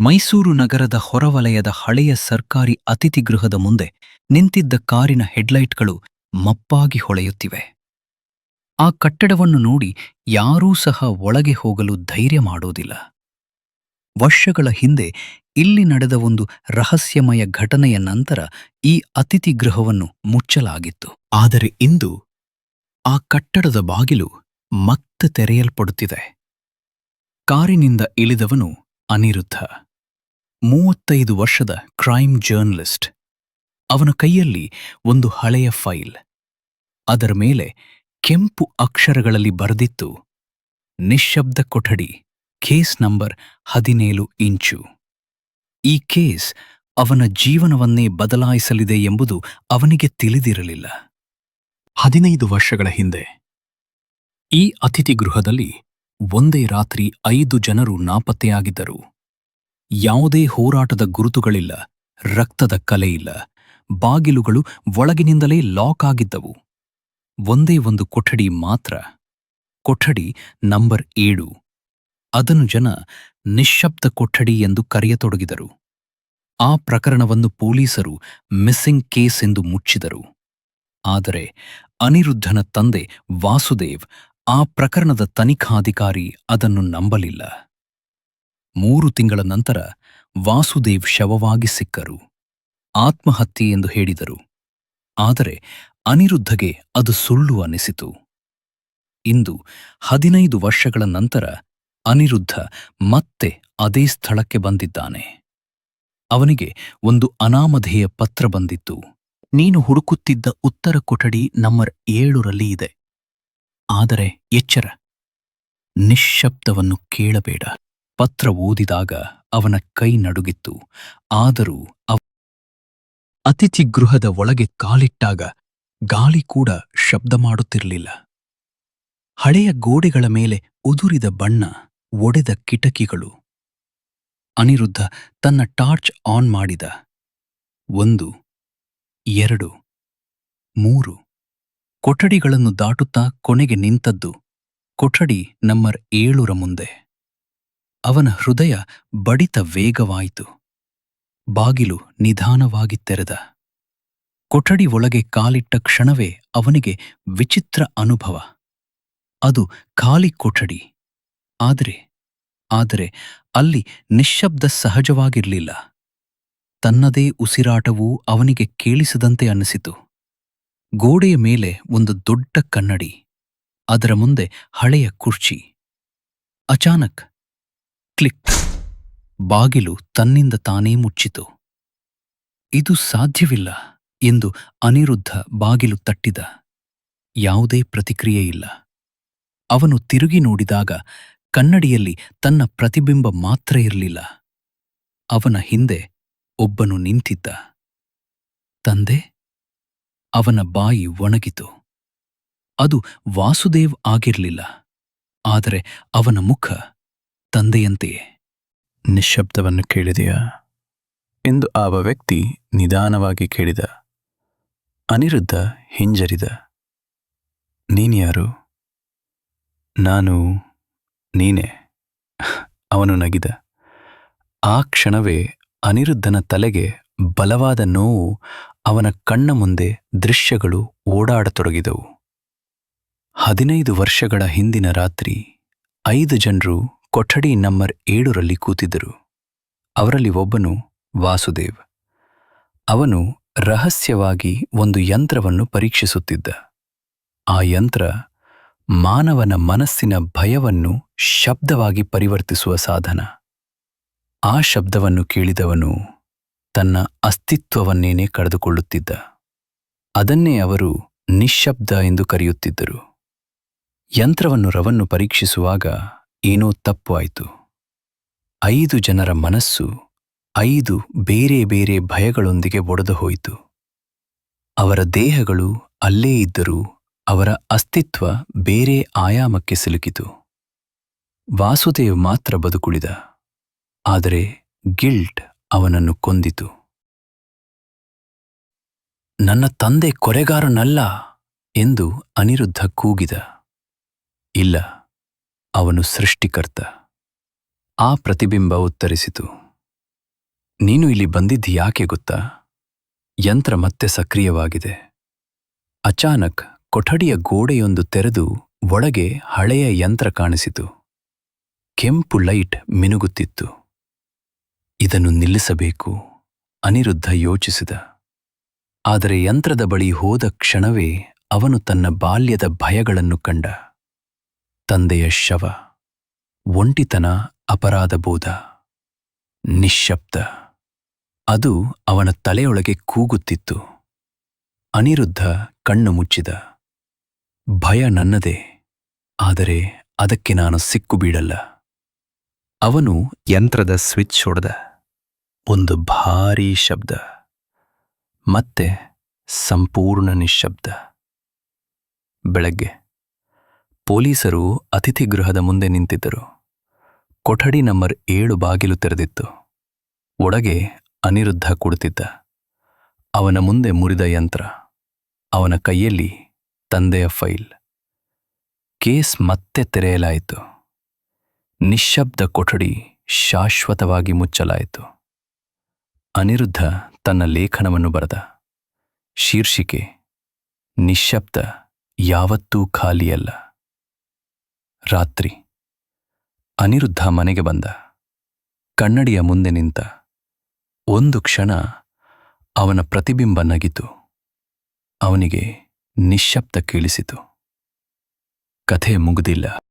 ಮೈಸೂರು ನಗರದ ಹೊರವಲಯದ ಹಳೆಯ ಸರ್ಕಾರಿ ಅತಿಥಿಗೃಹದ ಮುಂದೆ ನಿಂತಿದ್ದ ಕಾರಿನ ಹೆಡ್ಲೈಟ್ಗಳು ಮಪ್ಪಾಗಿ ಹೊಳೆಯುತ್ತಿವೆ. ಆ ಕಟ್ಟಡವನ್ನು ನೋಡಿ ಯಾರೂ ಸಹ ಒಳಗೆ ಹೋಗಲು ಧೈರ್ಯ ಮಾಡೋದಿಲ್ಲ. ವರ್ಷಗಳ ಹಿಂದೆ ಇಲ್ಲಿ ನಡೆದ ಒಂದು ರಹಸ್ಯಮಯ ಘಟನೆಯ ನಂತರ ಈ ಅತಿಥಿಗೃಹವನ್ನು ಮುಚ್ಚಲಾಗಿತ್ತು. ಆದರೆ ಇಂದು ಆ ಕಟ್ಟಡದ ಬಾಗಿಲು ಮತ್ತೆ ತೆರೆಯಲ್ಪಡುತ್ತಿದೆ. ಕಾರಿನಿಂದ ಇಳಿದವನು ಅನಿರುದ್ಧ. ಮೂವತ್ತೈದು ವರ್ಷದ ಕ್ರೈಮ್ ಜರ್ನಲಿಸ್ಟ್. ಅವನ ಕೈಯಲ್ಲಿ ಒಂದು ಹಳೆಯ ಫೈಲ್. ಅದರ ಮೇಲೆ ಕೆಂಪು ಅಕ್ಷರಗಳಲ್ಲಿ ಬರೆದಿತ್ತು, ನಿಶ್ಶಬ್ದ ಕೊಠಡಿ, ಕೇಸ್ ನಂಬರ್ ಹದಿನೇಳು ಇಂಚು. ಈ ಕೇಸ್ ಅವನ ಜೀವನವನ್ನೇ ಬದಲಾಯಿಸಲಿದೆ ಎಂಬುದು ಅವನಿಗೆ ತಿಳಿದಿರಲಿಲ್ಲ. ಹದಿನೈದು ವರ್ಷಗಳ ಹಿಂದೆ, ಈ ಅತಿಥಿಗೃಹದಲ್ಲಿ ಒಂದೇ ರಾತ್ರಿ ಐದು ಜನರು ನಾಪತ್ತೆಯಾಗಿದ್ದರು. ಯಾವುದೇ ಹೋರಾಟದ ಗುರುತುಗಳಿಲ್ಲ, ರಕ್ತದ ಕಲೆಯಿಲ್ಲ, ಬಾಗಿಲುಗಳು ಒಳಗಿನಿಂದಲೇ ಲಾಕ್ ಆಗಿದ್ದವು. ಒಂದೇ ಒಂದು ಕೊಠಡಿ ಮಾತ್ರ. ಕೊಠಡಿ ನಂಬರ್ ಏಳು. ಅದನ್ನು ಜನ ನಿಶ್ಶಬ್ದ ಕೊಠಡಿ ಎಂದು ಕರೆಯತೊಡಗಿದರು. ಆ ಪ್ರಕರಣವನ್ನು ಪೊಲೀಸರು ಮಿಸ್ಸಿಂಗ್ ಕೇಸ್ ಎಂದು ಮುಚ್ಚಿದರು. ಆದರೆ ಅನಿರುದ್ಧನ ತಂದೆ ವಾಸುದೇವ್ ಆ ಪ್ರಕರಣದ ತನಿಖಾಧಿಕಾರಿ ಅದನ್ನು ನಂಬಲಿಲ್ಲ. ಮೂರು ತಿಂಗಳ ನಂತರ ವಾಸುದೇವ್ ಶವವಾಗಿ ಸಿಕ್ಕರು. ಆತ್ಮಹತ್ಯೆ ಎಂದು ಹೇಳಿದರು. ಆದರೆ ಅನಿರುದ್ಧಗೆ ಅದು ಸುಳ್ಳು ಅನಿಸಿತು ಇಂದು ಹದಿನೈದು ವರ್ಷಗಳ ನಂತರ ಅನಿರುದ್ಧ ಮತ್ತೆ ಅದೇ ಸ್ಥಳಕ್ಕೆ ಬಂದಿದ್ದಾನೆ. ಅವನಿಗೆ ಒಂದು ಅನಾಮಧೇಯ ಪತ್ರ ಬಂದಿತ್ತು. ನೀನು ಹುಡುಕುತ್ತಿದ್ದ ಉತ್ತರ ಕೊಠಡಿ ನಂಬರ್ ಏಳರಲ್ಲಿ ಇದೆ. ಆದರೆ ಎಚ್ಚರ. ನಿಶ್ಶಬ್ದವನ್ನು ಕೇಳಬೇಡ. ಪತ್ರ ಓದಿದಾಗ ಅವನ ಕೈ ನಡುಗಿತ್ತು. ಆದರೂ ಅವ ಅತಿಥಿಗೃಹದ ಒಳಗೆ ಕಾಲಿಟ್ಟಾಗ ಗಾಳಿ ಕೂಡ ಶಬ್ದ ಮಾಡುತ್ತಿರಲಿಲ್ಲ. ಹಳೆಯ ಗೋಡೆಗಳ ಮೇಲೆ ಉದುರಿದ ಬಣ್ಣ ಒಡೆದ ಕಿಟಕಿಗಳು. ಅನಿರುದ್ಧ ತನ್ನ ಟಾರ್ಚ್ ಆನ್ ಮಾಡಿದ. ಒಂದು, ಎರಡು, ಮೂರು. ಕೊಠಡಿಗಳನ್ನು ದಾಟುತ್ತಾ ಕೊನೆಗೆ ನಿಂತದ್ದು ಕೊಠಡಿ ನಂಬರ್ ಏಳುರ ಮುಂದೆ. ಅವನ ಹೃದಯ ಬಡಿತ ವೇಗವಾಯಿತು. ಬಾಗಿಲು ನಿಧಾನವಾಗಿ ತೆರೆದ. ಕೊಠಡಿ ಒಳಗೆ ಕಾಲಿಟ್ಟ ಕ್ಷಣವೇ ಅವನಿಗೆ ವಿಚಿತ್ರ ಅನುಭವ. ಅದು ಖಾಲಿ ಕೊಠಡಿ. ಆದರೆ ಆದರೆ ಅಲ್ಲಿ ನಿಶ್ಶಬ್ದ ಸಹಜವಾಗಿರಲಿಲ್ಲ. ತನ್ನದೇ ಉಸಿರಾಟವೂ ಅವನಿಗೆ ಕೇಳಿಸದಂತೆ ಅನ್ನಿಸಿತು. ಗೋಡೆಯ ಮೇಲೆ ಒಂದು ದೊಡ್ಡ ಕನ್ನಡಿ, ಅದರ ಮುಂದೆ ಹಳೆಯ ಕುರ್ಚಿ. ಅಚಾನಕ್ ಕ್ಲಿಕ್ ಬಾಗಿಲು ತನ್ನಿಂದ ತಾನೇ ಮುಚ್ಚಿತು. ಇದು ಸಾಧ್ಯವಿಲ್ಲ ಎಂದು ಅನಿರುದ್ಧ ಬಾಗಿಲು ತಟ್ಟಿದ. ಯಾವುದೇ ಪ್ರತಿಕ್ರಿಯೆ ಇಲ್ಲ. ಅವನು ತಿರುಗಿ ನೋಡಿದಾಗ ಕನ್ನಡಿಯಲ್ಲಿ ತನ್ನ ಪ್ರತಿಬಿಂಬ ಮಾತ್ರ ಇರಲಿಲ್ಲ. ಅವನ ಹಿಂದೆ ಒಬ್ಬನು ನಿಂತಿದ್ದ. ತಂದೆ? ಅವನ ಬಾಯಿ ಒಣಗಿತು. ಅದು ವಾಸುದೇವ್ ಆಗಿರಲಿಲ್ಲ. ಆದರೆ ಅವನ ಮುಖ ತಂದೆಯಂತೆಯೇ ನಿಶ್ಶಬ್ದವನ್ನು ಕೇಳಿದೆಯಾ? ಎಂದು ಆವ ವ್ಯಕ್ತಿ ನಿಧಾನವಾಗಿ ಕೇಳಿದ. ಅನಿರುದ್ಧ ಹಿಂಜರಿದ. ನೀನ್ಯಾರು ನಾನು ನೀನೆ. ಅವನು ನಗಿದ. ಆ ಕ್ಷಣವೇ ಅನಿರುದ್ಧನ ತಲೆಗೆ ಬಲವಾದ ನೋವು ಅವನ ಕಣ್ಣ ಮುಂದೆ ದೃಶ್ಯಗಳು ಓಡಾಡತೊಡಗಿದವು. ಹದಿನೈದು ವರ್ಷಗಳ ಹಿಂದಿನ ರಾತ್ರಿ ಐದು ಜನರು ಕೊಠಡಿ ನಂಬರ್ ಏಳರಲ್ಲಿ ಕೂತಿದ್ದರು. ಅವರಲ್ಲಿ ಒಬ್ಬನು ವಾಸುದೇವ್. ಅವನು ರಹಸ್ಯವಾಗಿ ಒಂದು ಯಂತ್ರವನ್ನು ಪರೀಕ್ಷಿಸುತ್ತಿದ್ದ. ಆ ಯಂತ್ರ ಮಾನವನ ಮನಸ್ಸಿನ ಭಯವನ್ನು ಶಬ್ದವಾಗಿ ಪರಿವರ್ತಿಸುವ ಸಾಧನ. ಆ ಶಬ್ದವನ್ನು ಕೇಳಿದವನು ತನ್ನ ಅಸ್ತಿತ್ವವನ್ನೇನೆ ಕಳೆದುಕೊಳ್ಳುತ್ತಿದ್ದ. ಅದನ್ನೇ ಅವರು ನಿಶ್ಶಬ್ದ ಎಂದು ಕರೆಯುತ್ತಿದ್ದರು. ಯಂತ್ರವನ್ನು ರವನ್ನು ಪರೀಕ್ಷಿಸುವಾಗ ಏನೋ ತಪ್ಪು ಆಯಿತು. ಐದು ಜನರ ಮನಸ್ಸು ಐದು ಬೇರೆ ಬೇರೆ ಭಯಗಳೊಂದಿಗೆ ಒಡೆದು ಹೋಯಿತು. ಅವರ ದೇಹಗಳು ಅಲ್ಲೇ ಇದ್ದರೂ ಅವರ ಅಸ್ತಿತ್ವ ಬೇರೆ ಆಯಾಮಕ್ಕೆ ಸಿಲುಕಿತು. ವಾಸುದೇವ್ ಮಾತ್ರ ಬದುಕುಳಿದ. ಆದರೆ ಗಿಲ್ಟ್ ಅವನನ್ನು ಕೊಂದಿತು. ನನ್ನ ತಂದೆ ಕೊರೆಗಾರನಲ್ಲ ಎಂದು ಅನಿರುದ್ಧ ಕೂಗಿದ. ಇಲ್ಲ. ಅವನು ಸೃಷ್ಟಿಕರ್ತ. ಆ ಪ್ರತಿಬಿಂಬ ಉತ್ತರಿಸಿತು, ನೀನು ಇಲ್ಲಿ ಬಂದಿದ್ದು ಯಾಕೆ ಗೊತ್ತಾ? ಯಂತ್ರ ಮತ್ತೆ ಸಕ್ರಿಯವಾಗಿದೆ. ಅಚಾನಕ್ ಕೊಠಡಿಯ ಗೋಡೆಯೊಂದು ತೆರೆದು ಒಳಗೆ ಹಳೆಯ ಯಂತ್ರ ಕಾಣಿಸಿತು. ಕೆಂಪು ಲೈಟ್ ಮಿನುಗುತ್ತಿತ್ತು. ಇದನ್ನು ನಿಲ್ಲಿಸಬೇಕು, ಅನಿರುದ್ಧ ಯೋಚಿಸಿದ. ಆದರೆ ಯಂತ್ರದ ಬಳಿ ಹೋದ ಕ್ಷಣವೇ ಅವನು ತನ್ನ ಬಾಲ್ಯದ ಭಯಗಳನ್ನು ಕಂಡ. ತಂದೆಯ ಶವ, ಒಂಟಿತನ ಅಪರಾಧಬೋಧ ನಿಶ್ಶಬ್ದ. ಅದು ಅವನ ತಲೆಯೊಳಗೆ ಕೂಗುತ್ತಿತ್ತು. ಅನಿರುದ್ಧ ಕಣ್ಣು ಮುಚ್ಚಿದ. ಭಯ ನನ್ನದೇ, ಆದರೆ ಅದಕ್ಕೆ ನಾನು ಸಿಕ್ಕು ಬೀಳಲ್ಲ. ಅವನು ಯಂತ್ರದ ಸ್ವಿಚ್ ಹೊಡೆದ. ಒಂದು ಭಾರೀ ಶಬ್ದ, ಮತ್ತೆ ಸಂಪೂರ್ಣ ನಿಶ್ಶಬ್ದ. ಬೆಳಗ್ಗೆ ಪೊಲೀಸರು ಅತಿಥಿ ಗೃಹದ ಮುಂದೆ ನಿಂತಿದ್ದರು. ಕೊಠಡಿ ನಂಬರ್ ಏಳು ಬಾಗಿಲು ತೆರೆದಿತ್ತು. ಒಳಗೆ ಅನಿರುದ್ಧ ಕುಳಿತಿದ್ದ ಅವನ ಮುಂದೆ ಮುರಿದ ಯಂತ್ರ. ಅವನ ಕೈಯಲ್ಲಿ ತಂದೆಯ ಫೈಲ್. ಕೇಸ್ ಮತ್ತೆ ತೆರೆಯಲಾಯಿತು. ನಿಶ್ಶಬ್ದ ಕೊಠಡಿ ಶಾಶ್ವತವಾಗಿ ಮುಚ್ಚಲಾಯಿತು. ಅನಿರುದ್ಧ ತನ್ನ ಲೇಖನವನ್ನು ಬರೆದ. ಶೀರ್ಷಿಕೆ, ನಿಶ್ಶಬ್ದ ಯಾವತ್ತೂ ಖಾಲಿಯಲ್ಲ. ರಾತ್ರಿ ಅನಿರುದ್ಧ ಮನೆಗೆ ಬಂದ. ಕನ್ನಡಿಯ ಮುಂದೆ ನಿಂತ ಒಂದು ಕ್ಷಣ ಅವನ ಪ್ರತಿಬಿಂಬ ನಗಿತು. ಅವನಿಗೆ ನಿಶ್ಶಬ್ದ ಕೇಳಿಸಿತು. ಕಥೆ ಮುಗಿದಿಲ್ಲ.